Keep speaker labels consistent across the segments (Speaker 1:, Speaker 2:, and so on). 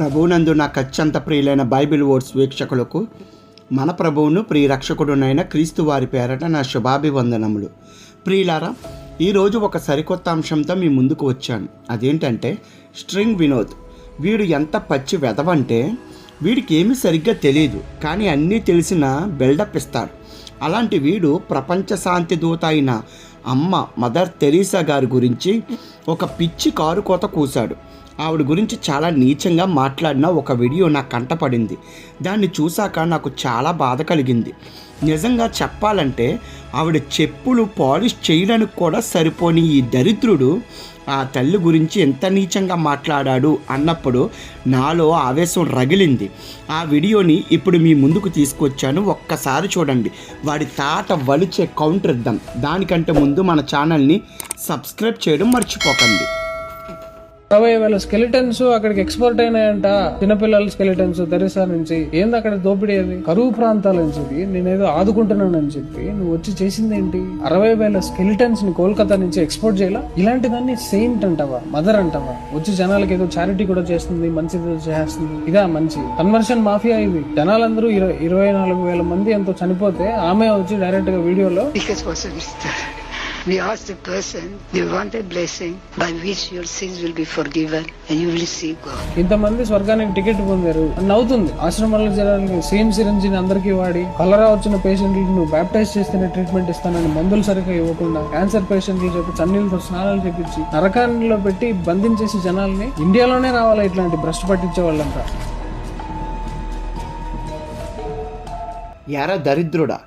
Speaker 1: ప్రభువునందు నాకు అత్యంత ప్రియులైన బైబిల్ వర్డ్స్ వీక్షకులకు మన ప్రభువును ప్రియరక్షకుడునైన క్రీస్తు వారి పేరట నా శుభాభివందనములు. ప్రియులారా ఈరోజు ఒక సరికొత్త అంశంతో మీ ముందుకు వచ్చాను. అదేంటంటే స్ట్రింగ్ వినోద్. వీడు ఎంత పచ్చి వెదవంటే వీడికి ఏమీ సరిగ్గా తెలియదు కానీ అన్నీ తెలిసిన బిల్డప్ ఇస్తాడు. అలాంటి వీడు ప్రపంచ శాంతి దూత అయిన అమ్మ మదర్ తెరీసా గారి గురించి ఒక పిచ్చి కారు కోత కూశాడు. ఆవిడ గురించి చాలా నీచంగా మాట్లాడిన ఒక వీడియో నా కంటపడింది దాన్ని చూశాక నాకు చాలా బాధ కలిగింది. నిజంగా చెప్పాలంటే ఆవిడ చెప్పులు పాలిష్ చేయడానికి కూడా సరిపోని ఈ దరిద్రుడు ఆ తల్లి గురించి ఎంత నీచంగా మాట్లాడాడు అన్నప్పుడు నాలో ఆవేశం రగిలింది. ఆ వీడియోని ఇప్పుడు మీ ముందుకు తీసుకొచ్చాను. ఒక్కసారి చూడండి. వాడి తాట వలిచే కౌంటర్ ఇద్దాం దానికంటే ముందు మన ఛానల్ని సబ్స్క్రైబ్ చేయడం మర్చిపోకండి.
Speaker 2: అరవై వేల స్కెలిటన్స్ అక్కడికి ఎక్స్పోర్ట్ అయినాయంట. చిన్నపిల్లల స్కెలిటన్స్ దరిసా నుంచి. ఏంది అక్కడ దోపిడీ అది? కరువు ప్రాంతాల నుంచి నేనేదో ఆదుకుంటున్నానని చెప్పి నువ్వు వచ్చి చేసింది ఏంటి? అరవై వేల స్కెలిటన్స్ని కోల్కతా నుంచి ఎక్స్పోర్ట్ చేయాలా? ఇలాంటి దాన్ని సెయింట్ అంటావా? మదర్ అంటావా? వచ్చి జనాలకి ఏదో చారిటీ కూడా చేస్తుంది మంచిది చేస్తుంది. ఇదా మంచి. కన్వర్షన్ మాఫియా ఇది. జనాలందరూ ఇరవై ఇరవై నాలుగు వేల మంది ఎంతో చనిపోతే ఆమె వచ్చి డైరెక్ట్గా వీడియోలో
Speaker 3: We asked the person, you want a blessing by which your sins will be forgiven and you will see God?
Speaker 2: ఇంతమంది స్వర్గానికి టికెట్ పొందారు. అని అవుతుంది. ఆశ్రమాల్లో జనాలకి సేమ్ సిరంజిని అందరికీ వాడి కలరా వచ్చిన పేషెంట్లకు నువ్వు బ్యాప్టైజ్ చేస్తేనే ట్రీట్మెంట్ ఇస్తానని మందులు సరిగ్గా ఇవ్వకుండా క్యాన్సర్ పేషెంట్లు చెప్పి చన్నీళ్ళతో స్నానాలు చేపించి నరకాల్లో పెట్టి బంధించేసి జనాల్ని ఇండియాలోనే రావాలి ఇట్లాంటి భ్రష్టు పట్టించే వాళ్ళంతా?
Speaker 1: ఎరా దరిద్రుడా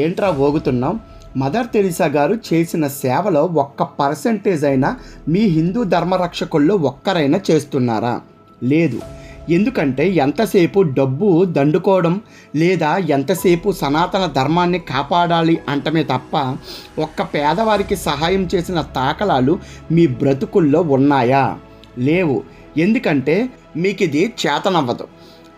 Speaker 1: ఏంట్రా ఓగుతున్నాం మదర్ తెరిసా గారు చేసిన సేవలో ఒక్క పర్సెంటేజ్ అయినా మీ హిందూ ధర్మరక్షకుల్లో ఒక్కరైనా చేస్తున్నారా? లేదు. ఎందుకంటే ఎంతసేపు డబ్బు దండుకోవడం లేదా ఎంతసేపు సనాతన ధర్మాన్ని కాపాడాలి అంటమే తప్ప ఒక్క పేదవారికి సహాయం చేసిన తాకలాలు మీ బ్రతుకుల్లో ఉన్నాయా? లేవు. ఎందుకంటే మీకు ఇది చేతనవ్వదు.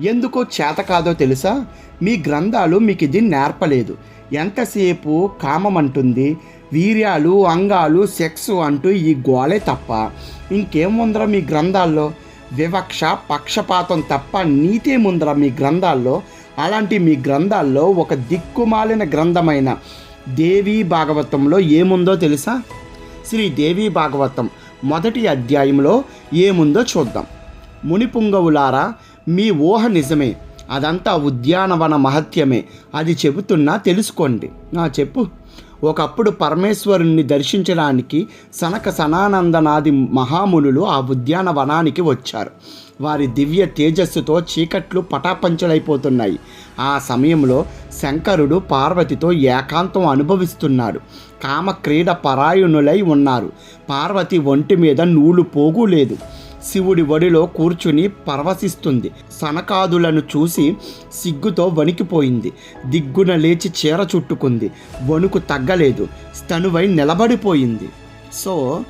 Speaker 1: ఎందుకో చేత కాదో తెలుసా? మీ గ్రంథాలు మీకు ఇది నేర్పలేదు. ఎంతసేపు కామం అంటుంది వీర్యాలు అంగాలు సెక్స్ అంటూ ఈ గోలే తప్ప. ఇంకేముందరా మీ గ్రంథాల్లో? వివక్ష పక్షపాతం తప్ప నీతేముందరా మీ గ్రంథాల్లో? అలాంటి మీ గ్రంథాల్లో ఒక దిక్కుమాలిన గ్రంథమైన దేవీ భాగవతంలో ఏముందో తెలుసా? శ్రీ దేవీ భాగవతం మొదటి అధ్యాయంలో ఏముందో చూద్దాం. మునిపుంగవులారా మీ ఊహ నిజమే. అదంతా ఉద్యానవన మహత్యమే. అది చెబుతున్నా తెలుసుకోండి. నా చెప్పు. ఒకప్పుడు పరమేశ్వరుణ్ణి దర్శించడానికి సనక సనానందనాది మహామునులు ఆ ఉద్యానవనానికి వచ్చారు. వారి దివ్య తేజస్సుతో చీకట్లు పటాపంచలైపోతున్నాయి. ఆ సమయంలో శంకరుడు పార్వతితో ఏకాంతం అనుభవిస్తున్నాడు. కామక్రీడ పరాయణులై ఉన్నారు. పార్వతి ఒంటి మీద నూలు పోగు లేదు శివుడి ఒడిలో కూర్చుని పరవశిస్తుంది. సనకాదులను చూసి సిగ్గుతో వణికిపోయింది. దిగ్గున లేచి చీర చుట్టుకుంది. వణుకు తగ్గలేదు. స్తనువై నిలబడిపోయింది. సో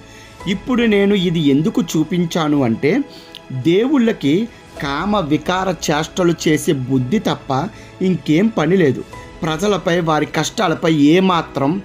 Speaker 1: ఇప్పుడు నేను ఇది ఎందుకు చూపించాను అంటే దేవుళ్ళకి కామ వికార చేష్టలు చేసే బుద్ధి తప్ప ఇంకేం పని లేదు. ప్రజలపై వారి కష్టాలపై ఏమాత్రం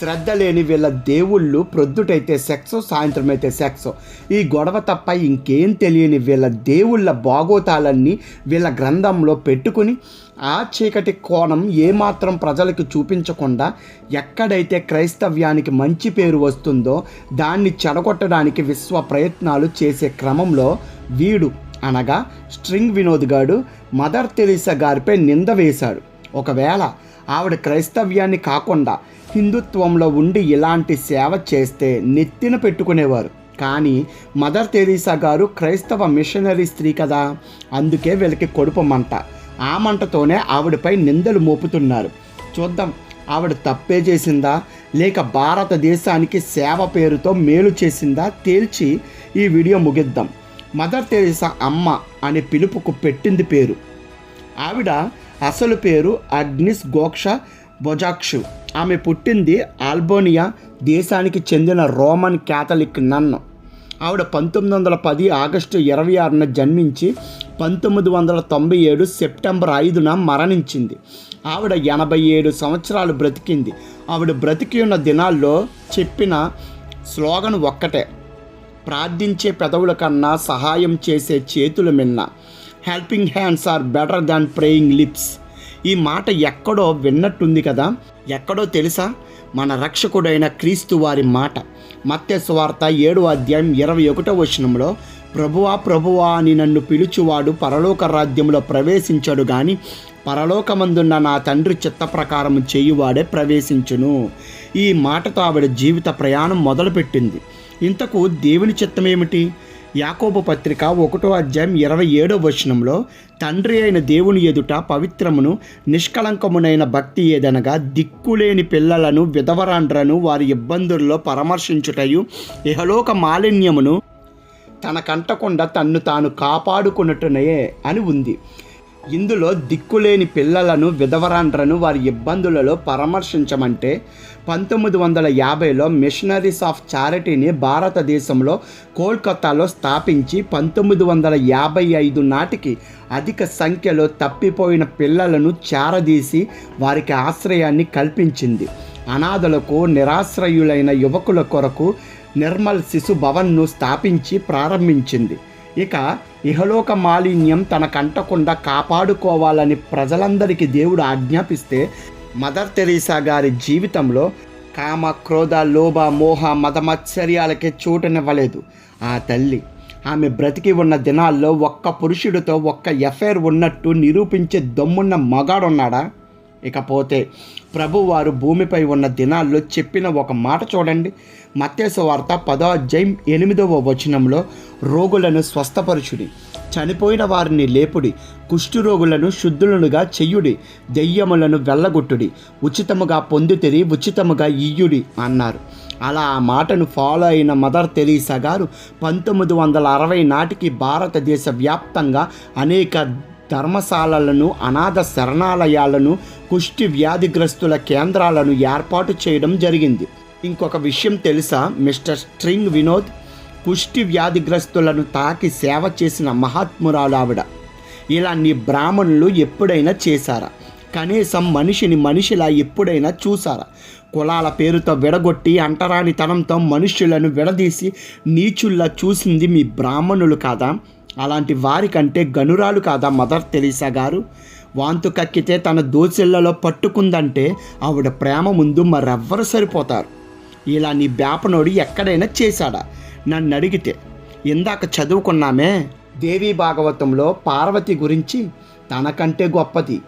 Speaker 1: శ్రద్ధ లేని వీళ్ళ దేవుళ్ళు ప్రొద్దుటైతే సెక్స్ సాయంత్రం అయితే సెక్స్ ఈ గొడవ తప్ప ఇంకేం తెలియని వీళ్ళ దేవుళ్ళ బాగోతాలన్నీ వీళ్ళ గ్రంథంలో పెట్టుకుని ఆ చీకటి కోణం ఏమాత్రం ప్రజలకు చూపించకుండా ఎక్కడైతే క్రైస్తవ్యానికి మంచి పేరు వస్తుందో దాన్ని చెడగొట్టడానికి విశ్వ ప్రయత్నాలు చేసే క్రమంలో వీడు అనగా స్ట్రింగ్ వినోద్ గారు మదర్ తెరీసా గారిపై నింద వేశాడు. ఒకవేళ ఆవిడ క్రైస్తవ్యాన్ని కాకుండా హిందుత్వంలో ఉండి ఇలాంటి సేవ చేస్తే నెత్తిన పెట్టుకునేవారు. కానీ మదర్ తెరీసా గారు క్రైస్తవ మిషనరీ స్త్రీ కదా అందుకే వీళ్ళకి కొడుపు మంట. ఆ మంటతోనే ఆవిడపై నిందలు మోపుతున్నారు. చూద్దాం ఆవిడ తప్పే చేసిందా? లేక భారతదేశానికి సేవ పేరుతో మేలు చేసిందా? తేల్చి ఈ వీడియో ముగిద్దాం. మదర్ తెరీసా అమ్మ అనే పిలుపుకు పెట్టింది పేరు. ఆవిడ అసలు పేరు అగ్నిస్ గోక్ష బొజాక్షు ఆమె పుట్టింది ఆల్బోనియా దేశానికి చెందిన రోమన్ క్యాథలిక్ నన్ను. ఆవిడ పంతొమ్మిది వందల పది ఆగస్టు ఇరవై ఆరున జన్మించి పంతొమ్మిది వందల తొంభై ఏడు సెప్టెంబర్ ఐదున మరణించింది. ఆవిడ ఎనభై ఏడు సంవత్సరాలు బ్రతికింది. ఆవిడ బ్రతికి ఉన్న దినాల్లో చెప్పిన స్లోగన్ ఒక్కటే ప్రార్థించే పెదవుల కన్నా సహాయం చేసే చేతులు మిన్న. Helping hands are better than praying lips. ఈ మాట ఎక్కడో విన్నట్టుంది కదా. ఎక్కడో తెలుసా? మన రక్షకుడైన క్రీస్తు వారి మాట. మత్య స్వార్త ఏడు అధ్యాయం ఇరవై ఒకటో వచనంలో ప్రభువా ప్రభువా అని నన్ను పిలుచువాడు పరలోక రాజ్యంలో ప్రవేశించడు కానీ పరలోకమందున్న నా తండ్రి చిత్త ప్రకారం చేయువాడే ప్రవేశించును. ఈ మాటతో ఆవిడ జీవిత ప్రయాణం మొదలుపెట్టింది. ఇంతకు దేవుని చిత్తమేమిటి? యాకోబు పత్రిక ఒకటో అధ్యాయం ఇరవై ఏడో వచనంలో తండ్రి అయిన దేవుని ఎదుట పవిత్రమును నిష్కళంకమునైన భక్తి ఏదనగా దిక్కులేని పిల్లలను విధవరాండ్రను వారి ఇబ్బందుల్లో పరామర్శించుటయు ఇహలోక మాలిన్యమును తన కంటకుండా తన్ను తాను కాపాడుకున్నట్టునే అని ఉంది. ఇందులో దిక్కులేని పిల్లలను విధవరాండ్రను వారి ఇబ్బందులలో పరామర్శించమంటే పంతొమ్మిది వందల యాభైలో మిషనరీస్ ఆఫ్ చారిటీని భారతదేశంలో కోల్కతాలో స్థాపించి పంతొమ్మిది వందల యాభై ఐదు నాటికి అధిక సంఖ్యలో తప్పిపోయిన పిల్లలను చేరదీసి వారికి ఆశ్రయాన్ని కల్పించింది. అనాథలకు నిరాశ్రయులైన యువకుల కొరకు నిర్మల్ శిశు భవన్ను స్థాపించి ప్రారంభించింది. ఇక ఇహలోక మాలిన్యం తన కంటకుండా కాపాడుకోవాలని ప్రజలందరికీ దేవుడు ఆజ్ఞాపిస్తే మదర్ తెరీసా గారి జీవితంలో కామ క్రోధ లోభ మోహ మతమత్సర్యాలకే చోటునివ్వలేదు. ఆ తల్లి ఆమె బ్రతికి ఉన్న దినాల్లో ఒక్క పురుషుడితో ఒక్క ఎఫైర్ ఉన్నట్టు నిరూపించే దమ్మున్న మగాడున్నాడా? ఇకపోతే ప్రభువారు భూమిపై ఉన్న దినాల్లో చెప్పిన ఒక మాట చూడండి. మత్తేసు వార్త పదో అధ్యాయం ఎనిమిదవ వచనంలో రోగులను స్వస్థపరుచుడి. చనిపోయిన వారిని లేపుడి. కుష్ఠురోగులను శుద్ధులనుగా చెయ్యుడి దెయ్యములను వెళ్ళగొట్టుడి. ఉచితముగా పొందుతిరి ఉచితముగా ఇయ్యుడి అన్నారు. అలా ఆ మాటను ఫాలో అయిన మదర్ తెరీసా గారు పంతొమ్మిది వందల అరవై నాటికి భారతదేశ వ్యాప్తంగా అనేక ధర్మశాలలను అనాథ శరణాలయాలను కుష్టి వ్యాధిగ్రస్తుల కేంద్రాలను ఏర్పాటు చేయడం జరిగింది. ఇంకొక విషయం తెలుసా? మిస్టర్ స్ట్రింగ్ వినోద్ కుష్టి వ్యాధిగ్రస్తులను తాకి సేవ చేసిన మహాత్మురాలు ఆవిడ. ఇలా నీ బ్రాహ్మణులు ఎప్పుడైనా చేశారా? కనీసం మనిషిని మనిషిలా ఎప్పుడైనా చూసారా కులాల పేరుతో విడగొట్టి అంటరానితనంతో మనుష్యులను విడదీసి నీచుల్లా చూసింది మీ బ్రాహ్మణులు కాదా? అలాంటి వారికంటే గనురాలు కాదా మదర్ తెలిసా గారు? వాంతు కక్కితే తన దోసిళ్ళలో పట్టుకుందంటే ఆవిడ ప్రేమ ముందు మరెవ్వరు సరిపోతారు. ఇలా నీ బేపనోడు ఎక్కడైనా చేశాడా? నన్ను అడిగితే ఇందాక చదువుకున్నామే? దేవీ భాగవతంలో పార్వతి గురించి తనకంటే గొప్పది.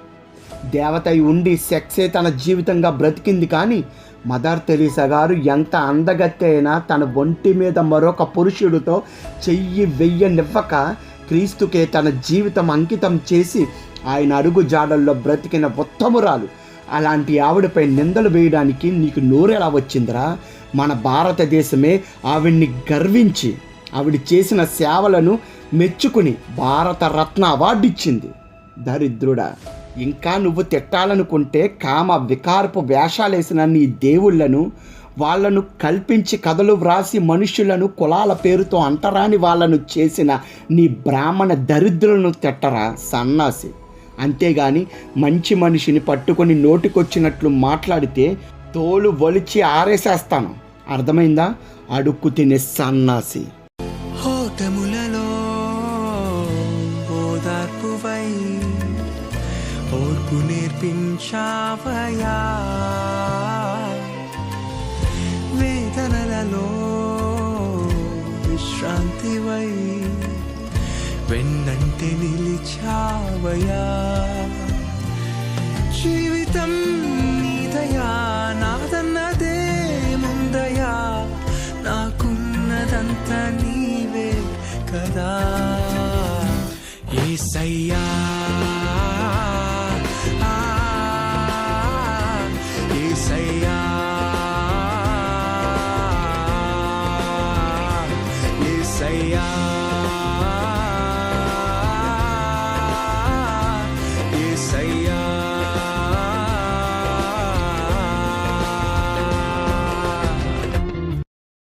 Speaker 1: దేవత ఉండి సెక్సే తన జీవితంగా బ్రతికింది కానీ మదర్ తెరీసా గారు ఎంత అందగత్తె అయినా తన ఒంటి మీద మరొక పురుషుడితో చెయ్యి వెయ్యనివ్వక క్రీస్తుకే తన జీవితం అంకితం చేసి ఆయన అడుగు జాడల్లో బ్రతికిన ఉత్తమురాలు. అలాంటి ఆవిడపై నిందలు వేయడానికి నీకు నోరెలా వచ్చిందిరా? మన భారతదేశమే ఆవిడ్ని గర్వించి ఆవిడ చేసిన సేవలను మెచ్చుకుని భారతరత్న అవార్డు ఇచ్చింది దరిద్రుడా ఇంకా నువ్వు తిట్టాలనుకుంటే కామ వికారపు వేషాలేసిన నీ దేవుళ్ళను వాళ్ళను కల్పించి కథలు వ్రాసి మనుషులను కులాల పేరుతో అంటరాని వాళ్ళను చేసిన నీ బ్రాహ్మణ దరిద్రులను తిట్టరా సన్నాసి. అంతేగాని మంచి మనిషిని పట్టుకొని నోటికొచ్చినట్లు మాట్లాడితే తోలు ఒలిచి ఆరేసేస్తాను. అర్థమైందా? అడుక్కు తినే సన్నాసి.
Speaker 4: హోటములలో ఓదార్పువై ఓర్పు నేర్పించావయా? వేదనలలో విశ్రాంతివై వెన్నంటే నిలిచావయా? జీవితం నీదయా? నాదన్నదే ముందయా? నాకున్నదంతా నీవే కదా? ఏసయ్యా!